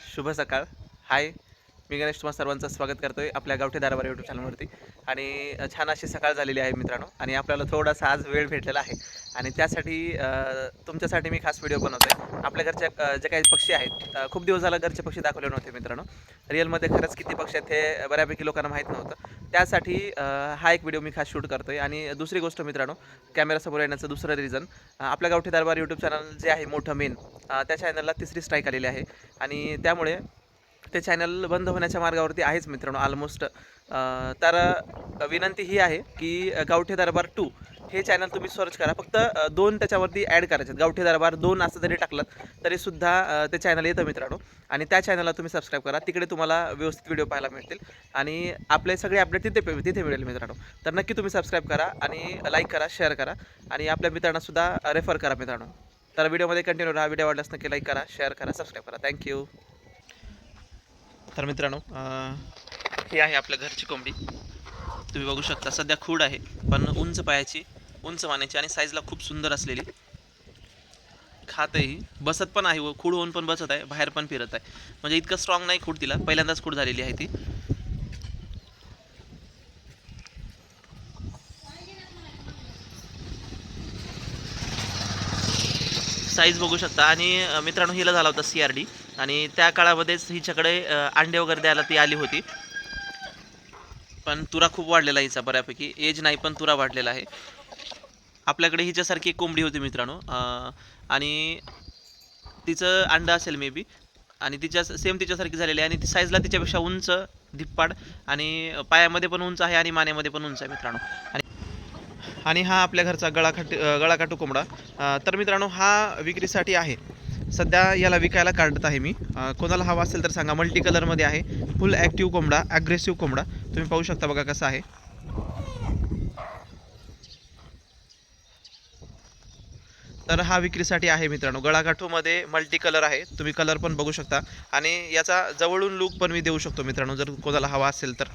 शुभ सकाळ. हाय. मी गणेश तुम्हाला सर्वांचं स्वागत करतो आहे आपल्या गावठी दारावर यूट्यूब चॅनलवरती आणि छान अशी सकाळ झालेली आहे मित्रांनो. आणि आपल्याला थोडासा आज वेळ भेटलेला आहे. आणि त्यासाठी तुमच्यासाठी मी खास व्हिडिओ बनवतो आहे आपल्या घरच्या जे काही पक्षी आहेत खूप दिवस झाला घरचे पक्षी दाखवले नव्हते मित्रांनो. रिअलमध्ये खरंच किती पक्षी आहेत हे बऱ्यापैकी लोकांना माहीत नव्हतं. त्यासाठी हा एक व्हिडिओ मी खास शूट करतो आहे आणि दुसरी गोष्ट मित्रांनो कॅमेरासमोर येण्याचं दुसरं रिझन आपल्या गावठी दारबार यूट्यूब चॅनल जे आहे मोठं मेन त्या चॅनलला तिसरी स्ट्राईक आलेली आहे. आणि त्यामुळे ते चॅनल बंद होण्याच्या मार्गावरती आहेच मित्रांनो ऑलमोस्ट तर विनंती ही आहे की गावठे गावठी दरबार टू हे चॅनल तुम्ही सर्च करा. फक्त दोन त्याच्यावरती ॲड करायचे आहेत. गावठी दरबार दोन असं जरी टाकलं तरीसुद्धा ते चॅनल येतं मित्रांनो. आणि त्या चॅनलला तुम्ही सबस्क्राईब करा. तिकडे तुम्हाला व्यवस्थित व्हिडिओ पाहायला मिळतील. आणि आपले सगळे अपडेट तिथे तिथे मिळेल मित्रांनो. तर नक्की तुम्ही सबस्क्राईब करा आणि लाईक करा शेअर करा. आणि आपल्या मित्रांनासुद्धा रेफर करा मित्रांनो. तर व्हिडिओमध्ये कंटिन्यू राहा. व्हिडिओ आवडल्यास नक्की लाईक करा शेअर करा सबस्क्राईब करा. थँक्यू तर मित्रांनो हे आहे आपल्या घरची कोंबडी. तुम्ही बघू शकता सध्या खूड आहे पण उंच पायाची उंच मानेची आणि साईजला खूप सुंदर असलेली. खातही बसत पण आहे व खूड होऊन पण बसत आहे बाहेर पण फिरत आहे. म्हणजे इतकं स्ट्रॉंग नाही खूड तिला पहिल्यांदाच खूड झालेली आहे ती. साईज बघू शकता आणि मित्रांनो हिला झाला होता सी आर डी आणि त्या काळामध्येच हिच्याकडे अंडे वगैरे द्यायला ती आली होती. पण तुरा खूप वाढलेला आहे हिचा बऱ्यापैकी. एज नाही पण तुरा वाढलेला आहे. आपल्याकडे हिच्यासारखी एक कोंबडी होती मित्रांनो. आणि तिचं अंडं असेल मे बी आणि तिच्या सेम तिच्यासारखी झालेली आहे. आणि ती साईजला तिच्यापेक्षा उंच धिप्पाड. आणि पायामध्ये पण उंच आहे आणि मानेमध्ये पण उंच आहे मित्रांनो. आणि आणि हा आपल्या घरचा गळाखाट गळाकाटू कोंबडा. तर मित्रांनो हा विक्रीसाठी आहे. सध्या याला विकायला काढत आहे मी. कोणाला हवा असेल तर सांगा. मल्टी कलरमध्ये आहे. फुल ॲक्टिव्ह कोंबडा ॲग्रेसिव्ह कोंबडा. तुम्ही पाहू शकता बघा कसा आहे. तर हा विक्रीसाठी आहे मित्रांनो. गळाकाठूमध्ये मल्टी कलर आहे. तुम्ही कलर पण बघू शकता. आणि याचा जवळून लुक पण मी देऊ शकतो मित्रांनो जर कोणाला हवा असेल तर.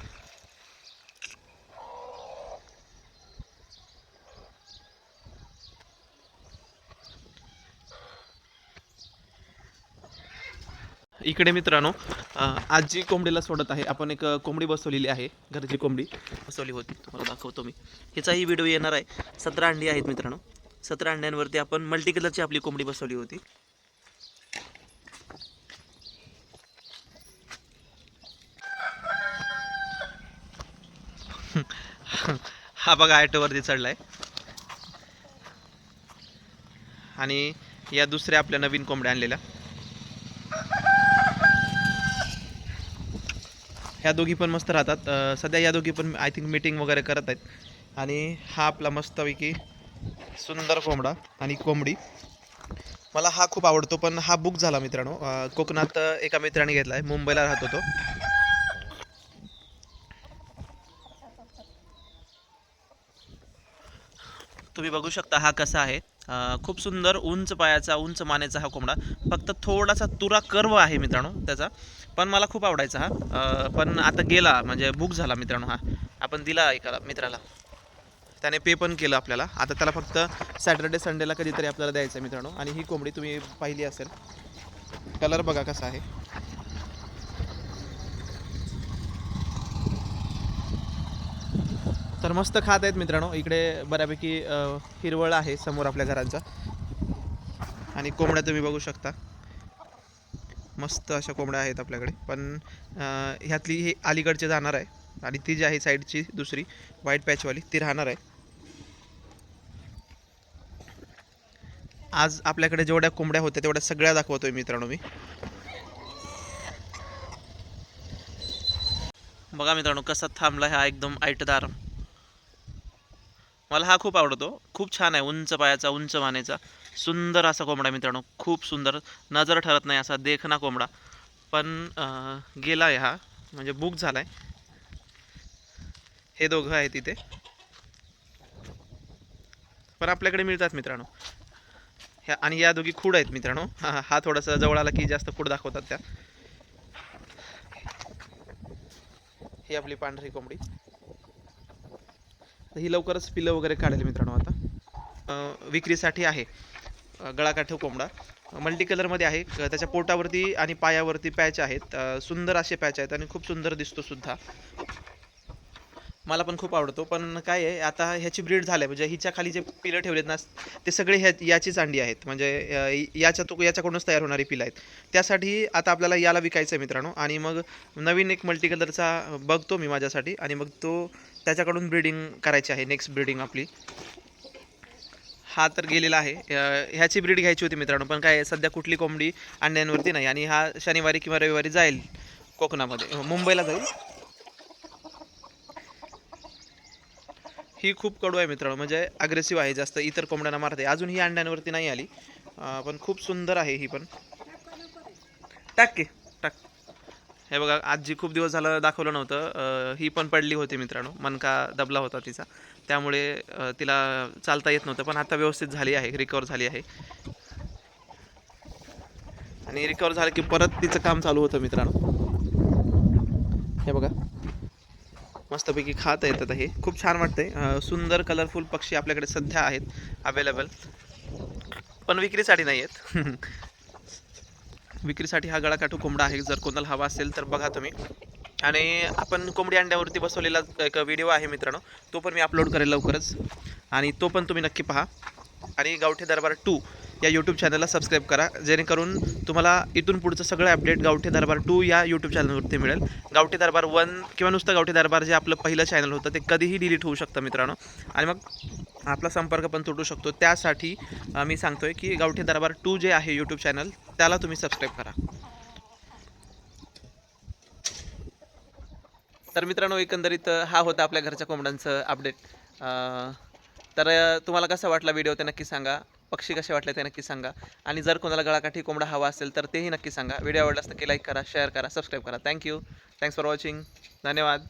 इकडे मित्रांनो आज जी कोंबडीला सोडत आहे. आपण एक कोंबडी बसवलेली आहे घरची कोंबडी. बसवली होती तुम्हाला दाखवतो मी. ह्याचाही व्हिडिओ येणार आहे. सतरा अंडी आहेत मित्रांनो. सतरा अंड्यांवरती आपण मल्टी कलरची आपली कोंबडी बसवली होती. हा बघा ॲटोवरती चढलाय. आणि या दुसऱ्या आपल्या नवीन कोंबड्या आणलेल्या. ह्या दोघी पण मस्त राहतात. सध्या या दोघी पण आय थिंक मीटिंग वगैरे करत आहेत. आणि हा आपला मस्तपैकी सुंदर कोंबडा आणि कोंबडी. मला हा खूप आवडतो पण हा बुक झाला मित्रांनो. कोकणात एका मित्राने घेतला आहे मुंबईला राहतो तो. तुम्ही बघू शकता हा कसा आहे. खूप सुंदर उंच पायाचा उंच मानेचा हा कोंबडा. फक्त थोडासा तुरा कर्व आहे मित्रांनो त्याचा. पण मला खूप आवडायचा हा. पण आता गेला म्हणजे बुक झाला मित्रांनो हा. आपण दिला एका मित्राला. त्याने पे पण केलं आपल्याला. आता त्याला फक्त सॅटर्डे संडेला कधीतरी आपल्याला द्यायचं आहे मित्रांनो. आणि ही कोंबडी तुम्ही पाहिली असेल. कलर बघा कसा आहे. तर मस्त खात आहेत मित्रांनो. इकडे बऱ्यापैकी हिरवळ आहे समोर आपल्या घरांचा. आणि कोंबड्या तुम्ही बघू शकता. मस्त अशा कोंबड्या आहेत आपल्याकडे. पण ह्यातली हे अलीकडचे जाणार आहे. आणि ती जी आहे साईडची दुसरी व्हाईट पॅचवाली ती राहणार आहे. आज आपल्याकडे जेवढ्या कोंबड्या होत्या तेवढ्या सगळ्या दाखवतोय मित्रांनो मी. बघा मित्रांनो कसा थांबला हा एकदम ऐटदार मला हा खूप आवडतो. खूप छान आहे उंच पायाचा उंच मानेचा. सुंदर असा कोंबडा मित्रांनो. खूप सुंदर. नजर ठरत नाही असा देखना कोंबडा. पण गेला आहे हा. म्हणजे बुक झाला आहे हे दोघं आहेत तिथे पण आपल्याकडे मिळतात मित्रांनो. ह्या आणि या दोघी खूड आहेत मित्रांनो. हा हा थोडासा जवळ आला की जास्त खूड दाखवतात त्या. ही आपली पांढरी कोंबडी. ही लवकरच पिलं वगैरे काढेल मित्रांनो आता. विक्रीसाठी आहे. गळाकाठी कोंबडा. मल्टी कलरमध्ये आहे. त्याच्या पोटावरती आणि पायावरती पॅच आहेत. सुंदर असे पॅच आहेत आणि खूप सुंदर दिसतो सुद्धा. मला पण खूप आवडतो. पण काय आहे आता ह्याची ब्रीड झाली म्हणजे हिच्या खाली जे पिलं ठेवलेत ना ते सगळे ह्या याचीच अंडी आहेत. म्हणजे याच्या तो याच्याकडूनच तयार होणारी पिलं आहेत. त्यासाठी आता आपल्याला याला विकायचं आहे मित्रांनो. आणि मग नवीन एक मल्टी कलरचा बघतो मी माझ्यासाठी. आणि मग तो त्याच्याकडून ब्रीडिंग करायची आहे. नेक्स्ट ब्रीडिंग आपली. हा तर गेलेला आहे. ह्याची ब्रीड घ्यायची होती मित्रांनो पण काय सध्या कुठली कोंबडी अंड्यांवरती नाही आणि हा शनिवारी किंवा रविवारी जाईल कोकणामध्ये. मुंबईला जाईल. ही खूप कडू आहे मित्रांनो म्हणजे अग्रेसिव्ह आहे जास्त इतर कोंबड्यांना मारते अजून ही अंड्यांवरती नाही आली पण खूप सुंदर आहे ही पण. टाक की. हे बघा आजी खूप दिवस झालं दाखवलं नव्हतं. ही पण पडली होती मित्रांनो. मनका दबला होता तिचा. त्यामुळे तिला चालता येत नव्हतं पण आता व्यवस्थित झाली आहे रिकवर झाली आहे. आणि रिकवर झालं की परत तिचं काम चालू होतं मित्रांनो. हे बघा. मस्तपैकी खात येतात हे. खूप छान वाटतंय. सुंदर कलरफुल पक्षी आपल्याकडे सध्या आहेत अवेलेबल पण विक्रीसाठी नाही आहेत विक्रीसाठी हा गळाकाठू कोंबडा आहे. जर कोणाला हवा असेल तर बघा तुम्ही. आणि आपण कोंबडी अंड्यावरती बसवलेला एक व्हिडिओ आहे मित्रांनो. तो पण मी अपलोड करेल लवकरच. आणि तो पण तुम्ही नक्की पहा. आणि गावठी दरबार टू या यूट्यूब चॅनलला सबस्क्राईब करा. जेणेकरून तुम्हाला इथून पुढचं सगळं अपडेट गावठी दरबार टू या यूट्यूब चॅनलवरती मिळेल. गावठी दरबार वन किंवा नुसतं गावठी दरबार जे आपलं पहिलं चॅनल होतं ते कधीही डिलीट होऊ शकतं मित्रांनो. आणि मग आपला संपर्क पण तुटू शकतो. त्यासाठी मी सांगतो आहे की गावठी दरबार टू जे आहे यूट्यूब चॅनल त्याला तुम्ही सबस्क्राईब करा. तर मित्रांनो एकंदरीत हा होता आपल्या घरच्या कोंबड्यांचं अपडेट तर तुम्हाला कसा वाटला व्हिडिओ ते नक्की सांगा. पक्षी कसे वाटले ते नक्की सांगा. आणि जर कोणाला गळाकाठी कोंबडा हवा असेल तर तेही नक्की सांगा. व्हिडिओ आवडला असतं की लाईक करा शेअर करा सबस्क्राईब करा. थँक्यू थँक्स फॉर वॉचिंग धन्यवाद.